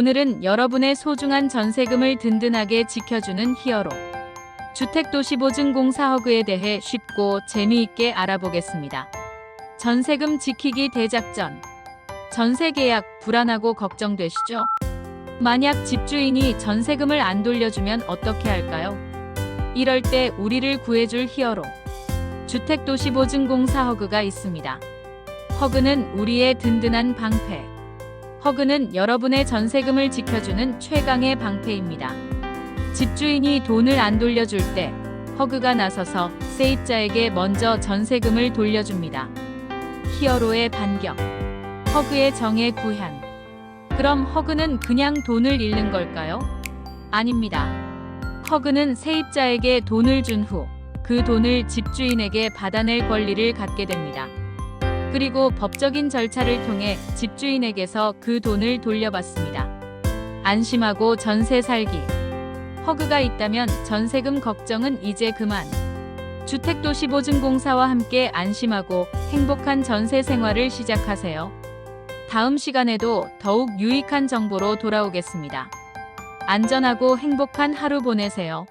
오늘은 여러분의 소중한 전세금을 든든하게 지켜주는 히어로. 주택도시보증공사 허그에 대해 쉽고 재미있게 알아보겠습니다. 전세금 지키기 대작전. 전세 계약 불안하고 걱정되시죠? 만약 집주인이 전세금을 안 돌려주면 어떻게 할까요? 이럴 때 우리를 구해줄 히어로. 주택도시보증공사 허그가 있습니다. 허그는 우리의 든든한 방패. 허그는 여러분의 전세금을 지켜주는 최강의 방패입니다. 집주인이 돈을 안 돌려줄 때 허그가 나서서 세입자에게 먼저 전세금을 돌려줍니다. 히어로의 반격. 허그의 정의 구현. 그럼 허그는 그냥 돈을 잃는 걸까요? 아닙니다. 허그는 세입자에게 돈을 준 후 그 돈을 집주인에게 받아낼 권리를 갖게 됩니다. 그리고 법적인 절차를 통해 집주인에게서 그 돈을 돌려받습니다. 안심하고 전세 살기. 허그가 있다면 전세금 걱정은 이제 그만. 주택도시보증공사와 함께 안심하고 행복한 전세 생활을 시작하세요. 다음 시간에도 더욱 유익한 정보로 돌아오겠습니다. 안전하고 행복한 하루 보내세요.